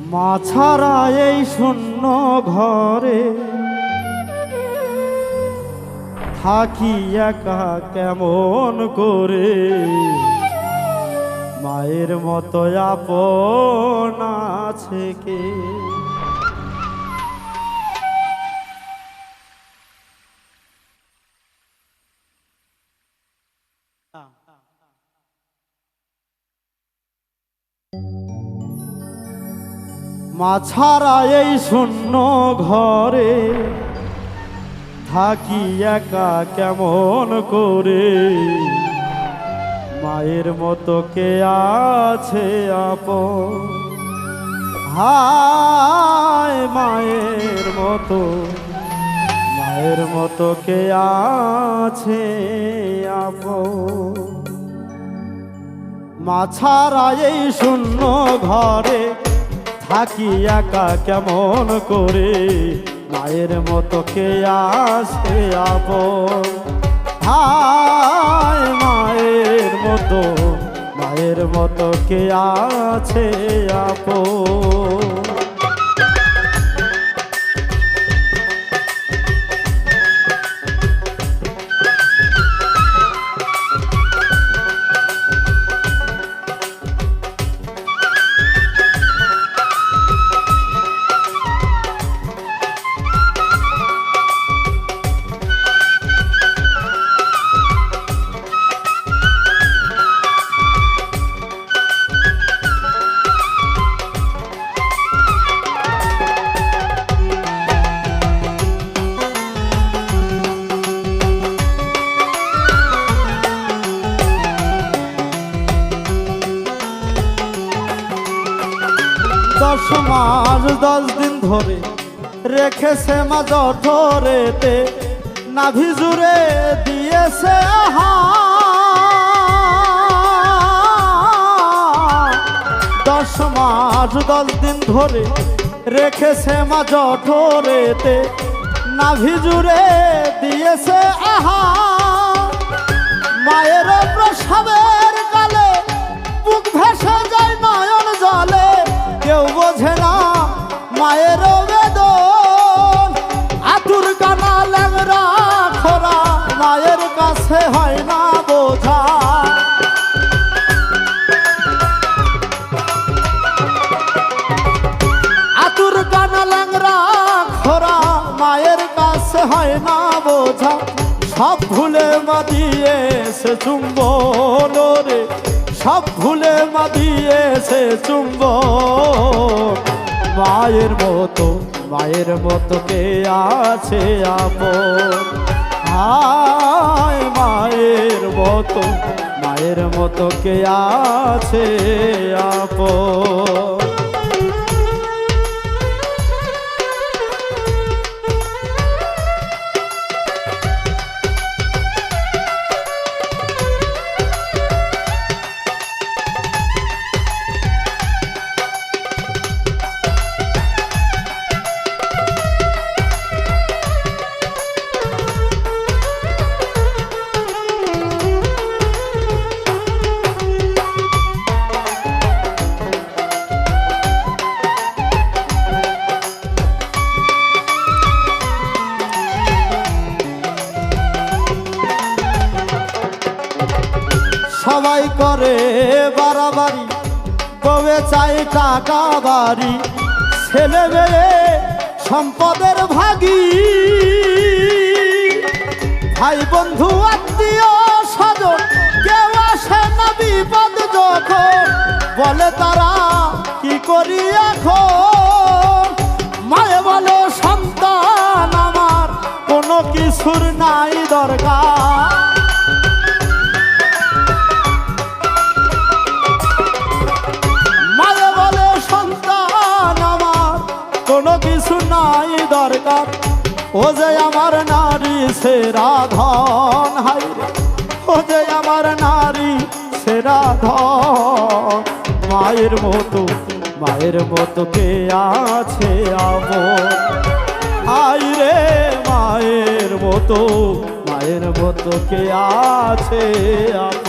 মা ছাড়া এই শূন্য ঘরে। থাকি একা কেমন করে? মায়ের মতো আপন আছে কে? মা ছাড়া এই শূন্য ঘরে, থাকি একা কেমন করে? মায়ের মতো কে আছে আপ হায়, মায়ের মতো মায়ের মতো কে আছে আপ মা ছাড়া এই শূন্য ঘরে থাকি একা কেমন করে? মায়ের মতো কে আসে আপন? হায় মায়ের মতো মায়ের মতো কে আছে আপন? দশ মাস দশ দিন ধরে রেখেছে মা জঠরেতে নাভি জুড়ে দিয়েছে দশ মাস দশ দিন ধরে রেখেছে মা জঠরেতে নাভি জুড়ে দিয়েছে আহা। মায়ের প্রসবের সব ভুলে মা দিয়েছে চুম্বন রে। সব ভুলে মা দিয়েছে চুম্বন। মায়ের মতো মায়ের মতো কে আছে আপন? হায় মায়ের মতো মায়ের মতো কে আছে আপন? সবাই করে বাড়াবাড়ি, বউয়ে চাই টাকা বাড়ি। ছেলে মেয়ে সম্পদের ভাগী। ভাই বন্ধু, আত্মীয় স্বজন, কেউ আসে না বিপদ যখন। বলে তারা, কি করি এখন? মায়ে বলে, সন্তান আমার, কোনো কিছুর নাই দরকার। ও যে আমার নারী সেরা ধন হাই ও যে আমার নারী সেরা ধন মায়ের মতো মায়ের মতো কে আছে আমন আই রে, মায়ের মতো মায়ের মতো কে আছে আপন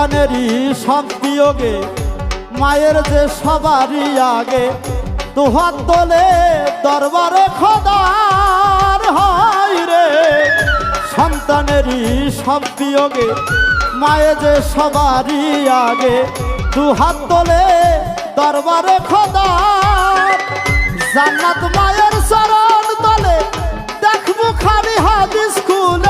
সব বিয়োগে মায়ের যে সবারই আগে। দুহাত তোলে দরবারে খোদার হয় রে, সন্তানেরই সব বিয়োগে মায়ে যে সবারই আগে। দুহাত তোলে দরবারে খোদার, জান্নাত মায়ের চরণ তলে। দেখব খালি হাদিস খুলে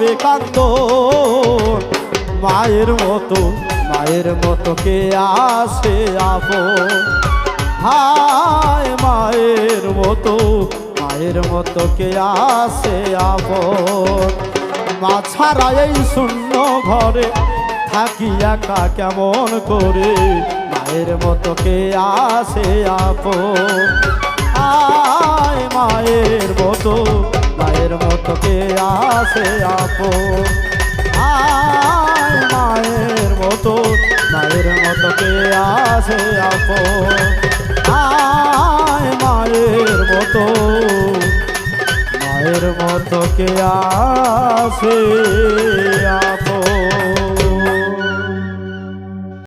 হবে কান্দ মায়ের মতো মায়ের মতো কে আসে আপো হায়, মায়ের মতো মায়ের মতো কে আসে আপন? মা ছাড়া এই শূন্য ঘরে থাকি একা কেমন করে? মায়ের মতো কে আসে আপন? আয় মায়ের মতো মায়ের মতো কে আসে আপো আয় মায়ের মতো মায়ের মতো কে আসে আপো আয় মায়ের মতো মায়ের মতো কে আসে আপন?